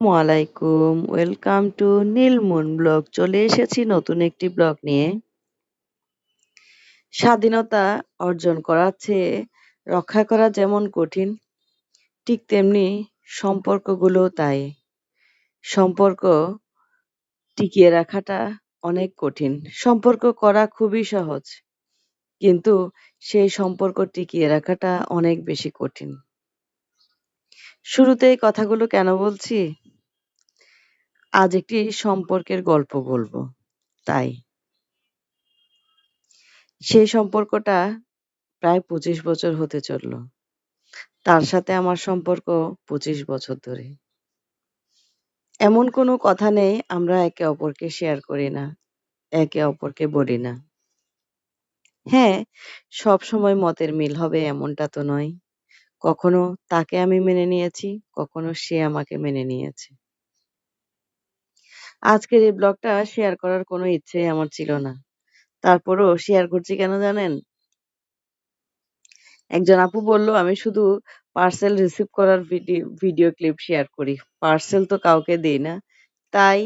আলাইকুম welcome to নীলমুন blog. চলে এসেছি নতুন একটি ব্লগ নিয়ে। স্বাধীনতা অর্জন করার চেয়ে রক্ষা করা যেমন কঠিন, ঠিক তেমনি সম্পর্কগুলো তাই। সম্পর্ক টিকিয়ে রাখাটা অনেক কঠিন। সম্পর্ক করা খুবই সহজ, কিন্তু সেই সম্পর্ক টিকিয়ে রাখাটা অনেক বেশি কঠিন। শুরুতে এই কথাগুলো কেন বলছি? আজ একটি সম্পর্কের গল্প বলব, তাই। সেই সম্পর্কটা প্রায় পঁচিশ বছর হতে চলল। তার সাথে আমার সম্পর্ক পঁচিশ বছর ধরে। এমন কোনো কথা নেই আমরা একে অপরকে শেয়ার করি না, একে অপরকে বলি না। হ্যাঁ সব সময় মতের মিল হবে এমনটা তো নয়। কখনো তাকে আমি মেনে নিয়েছি, কখনো সে আমাকে মেনে নিয়েছে। আজকের এই ব্লগটা শেয়ার করার কোনো ইচ্ছে আমার ছিল না। তারপরও শেয়ার করছি কেন জানেন? একজন আপু বলল, আমি শুধু পার্সেল রিসিভ করার ভিডিও ভিডিও ক্লিপ শেয়ার করি। পার্সেল তো কাউকে দিই না, তাই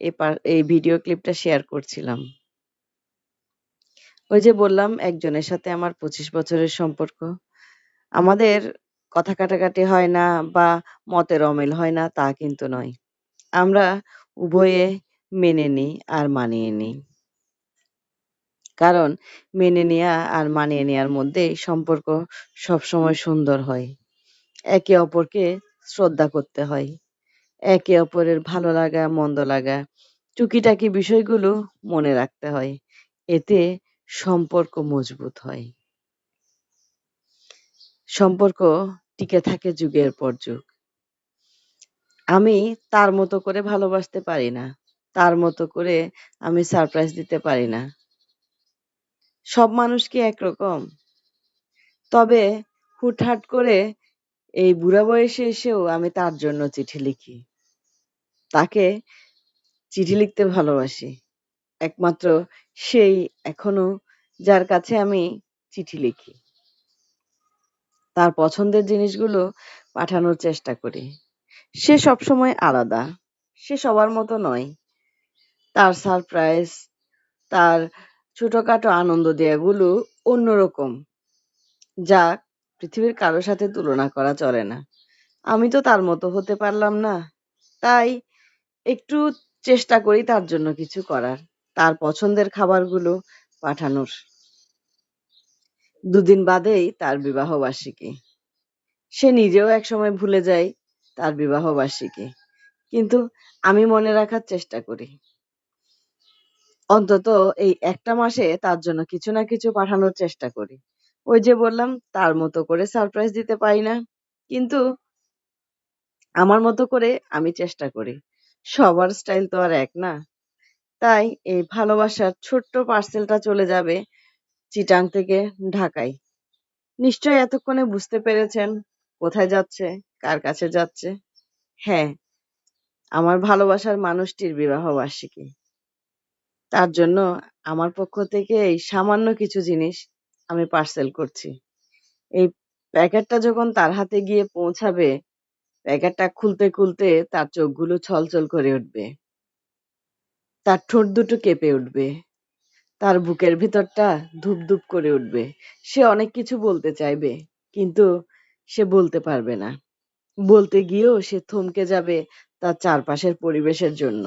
এই এই ভিডিও ক্লিপটা শেয়ার করছিলাম। ওই যে বললাম, একজনের সাথে আমার পঁচিশ বছরের সম্পর্ক। আমাদের কথা কাটাকাটি হয় না বা মতের অমিল হয় না, তা কিন্তু নয়। আমরা উভয়ে মেনে নিই আর মানিয়ে নিই। কারণ মেনে নেয়া আর মানিয়ে নেয়ার মধ্যে সম্পর্ক সবসময় সুন্দর হয়। একে অপরকে শ্রদ্ধা করতে হয়। একে অপরের ভালো লাগা মন্দ লাগা টুকিটাকি বিষয়গুলো মনে রাখতে হয়। এতে সম্পর্ক মজবুত হয়। সম্পর্ক টিকে থাকে যুগের পর যুগ। আমি তার মতো করে ভালোবাসতে পারি না। তার মতো করে আমি সারপ্রাইজ দিতে পারি না। সব মানুষ কি একরকম? তবে হুটহাট করে এই বুড়া বয়সে এসেও আমি তার জন্য চিঠি লিখি। তাকে চিঠি লিখতে ভালোবাসি। একমাত্র সেই এখনও যার কাছে আমি চিঠি লিখি। তার পছন্দের জিনিসগুলো পাঠানোর চেষ্টা করি। সে সবসময় আলাদা। সে সবার মতো নয়। তার সারপ্রাইজ তার ছোটখাটো আনন্দ দেয়াগুলো অন্যরকম। যা পৃথিবীর কারোর সাথে তুলনা করা চলে না। আমি তো তার মতো হতে পারলাম না। তাই একটু চেষ্টা করি তার জন্য কিছু করার। তার পছন্দের খাবারগুলো পাঠানোর। দুদিন বাদেই তার বিবাহবার্ষিকী। সে নিজেও একসময় ভুলে যায় তার বিবাহ বার্ষিকী কিন্তু আমি মনে রাখার চেষ্টা করি। অন্তত এই একটা মাসে তার জন্য কিছু না কিছু পাঠানোর চেষ্টা করি। ওই যে বললাম, তার মতো করে সারপ্রাইজ দিতে পারি না। কিন্তু আমার মতো করে আমি চেষ্টা করি। সবার স্টাইল তো আর এক না। তাই এই ভালোবাসার ছোট্ট পার্সেলটা চলে যাবে চিটাং থেকে ঢাকায়। নিশ্চয়ই এতক্ষণে বুঝতে পেরেছেন কোথায় যাচ্ছে? কার কাছে যাচ্ছে? হ্যাঁ আমার ভালোবাসার মানুষটির বিবাহ বার্ষিকী। তার জন্য আমার পক্ষ থেকে এই সামান্য কিছু জিনিস আমি পার্সেল করছি। এই প্যাকেটটা যখন তার হাতে গিয়ে পৌঁছাবে, প্যাকেটটা খুলতে খুলতে তার চোখগুলো ছলছল করে উঠবে। তার ঠোঁট দুটো কেঁপে উঠবে। তার বুকের ভিতরটা ধুপ ধুপ করে উঠবে। সে অনেক কিছু বলতে চাইবে, কিন্তু সে বলতে পারবে না। বলতে গিয়েও সে থমকে যাবে তার চারপাশের পরিবেশের জন্য।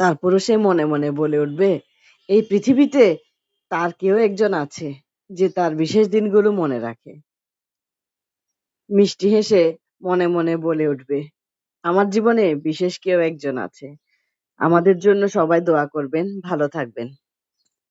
তারপরও সে মনে মনে বলে উঠবে, এই পৃথিবীতে তার কেউ একজন আছে যে তার বিশেষ দিনগুলো মনে রাখে। মিষ্টি হেসে মনে মনে বলে উঠবে, আমার জীবনে বিশেষ কেউ একজন আছে। আমাদের জন্য সবাই দোয়া করবেন, ভালো থাকবেন।